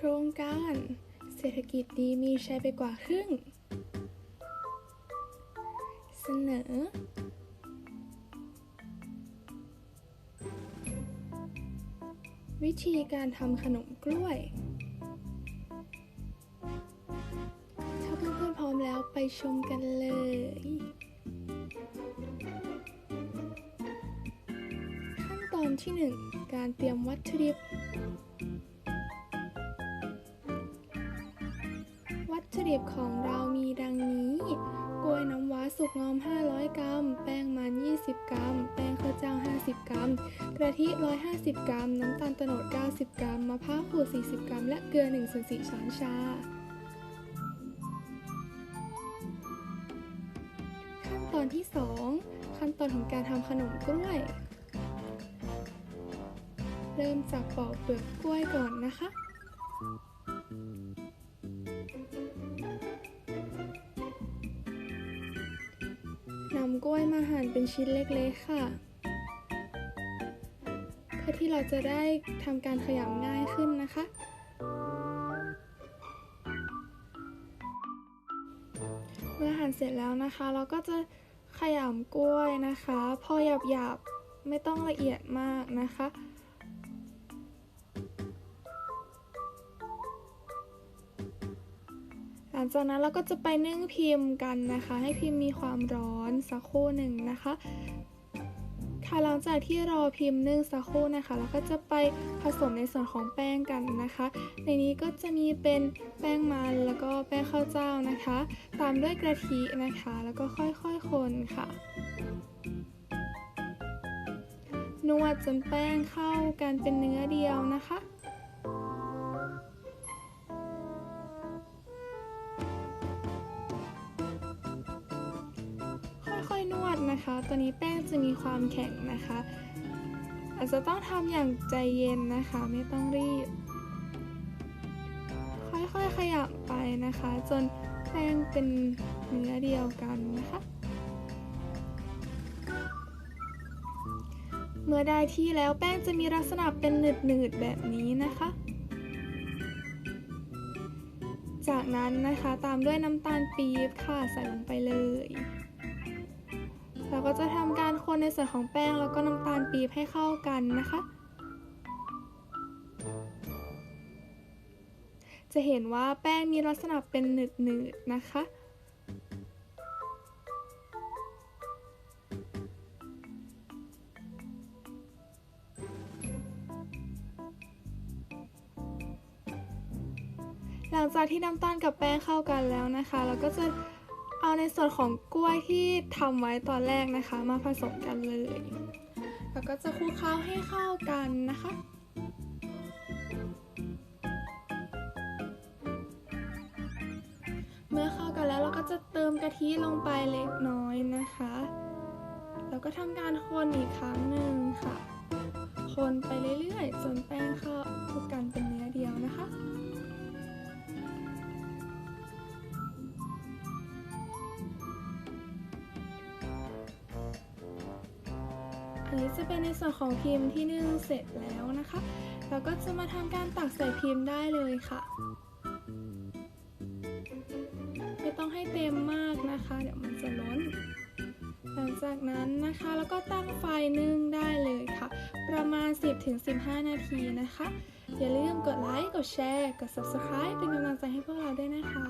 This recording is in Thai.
โครงการเศรษฐกิจดีมีใช้ไปกว่าครึ่ง เสนอ วิธีการทำขนมกล้วย ถ้าเพื่อนๆพร้อมแล้วไปชมกันเลยขั้นตอนที่ 1 การเตรียมวัตถุดิบ ถุดิบของเรามีดังนี้ กล้วยน้ำว้าสุกงอม 500 กรัม แป้งมัน 20 กรัม แป้งข้าวเจ้า 50 กรัม กระทิ 150 กรัม น้ำตาลโตโนด 90 กรัม มะพร้าวขูด 40 กรัม และเกลือ1ส่วน4ช้อนชา ขั้นตอนที่ 2 ขั้นตอนของการทำขนมกล้วย เริ่มจากปอกเปลือกกล้วยก่อนนะคะ นำกล้วยมาหั่นเป็นชิ้นเล็กๆค่ะ เพื่อที่เราจะได้ทำการขยำง่ายขึ้นนะคะ เมื่อหั่นเสร็จแล้วนะคะ เราก็จะขยำกล้วยนะคะ พอหยาบๆไม่ต้องละเอียดมากนะคะ ลังจากนั้นเราก็จะไปนึ่งพิมพ์กันนะคะ ให้พิมพ์มีความร้อนสักครู่หนึ่งนะคะ ค่ะหลังจากที่รอพิมพ์นึ่งสักครู่นะคะ เราก็จะไปผสมในส่วนของแป้งกันนะคะ ในนี้ก็จะมีเป็นแป้งมันแล้วก็แป้งข้าวเจ้านะคะ ตามด้วยกะทินะคะ แล้วก็ค่อยๆคนค่ะนวดจนแป้งเข้ากันเป็นเนื้อเดียวนะคะ นะคะ ตัวนี้แป้งจะมีความแข็งนะคะ อาจจะต้องทำอย่างใจเย็นนะคะ ไม่ต้องรีบ ค่อยๆขยับไปนะคะ จนแป้งเป็นเนื้อเดียวกันนะคะ เมื่อได้ที่แล้วแป้งจะมีลักษณะเป็นหนืดๆแบบนี้นะคะจากนั้นนะคะตามด้วยน้ำตาลปี๊บค่ะใส่ลงไปเลย ส่วนของแป้งแล้วก็น้ำตาลปี๊บให้เข้ากันนะคะ จะเห็นว่าแป้งมีลักษณะเป็นหนืดๆนะคะหลังจากที่น้ำตาลกับแป้งเข้ากันแล้วนะคะ เราก็จะ เอาในส่วนของกล้วยที่ทำไว้ตอนแรกนะคะ มาผสมกันเลย แล้วก็จะคลุกเคล้าให้เข้ากันนะคะเมื่อเข้ากันแล้วเราก็จะเติมกะทิลงไปเล็กน้อยนะคะ แล้วก็ทำการคนอีกครั้งหนึ่งค่ะ คนไปเรื่อยๆจนแป้งเข้าคลุกกันเป็นเนื้อเดียวนะคะ อันนี้จะเป็นในส่วนของพิมพ์ที่นึ่งเสร็จแล้วนะคะ เราก็จะมาทำการตักใส่พิมพ์ได้เลยค่ะ ไม่ต้องให้เต็มมากนะคะ เดี๋ยวมันจะล้น หลังจากนั้นนะคะแล้วก็ตั้งไฟนึ่งได้เลยค่ะ ประมาณ 10-15 นาทีนะคะ อย่าลืมกดไลค์ กดแชร์ กด subscribe เป็นกำลังใจให้พวกเราด้วยนะคะ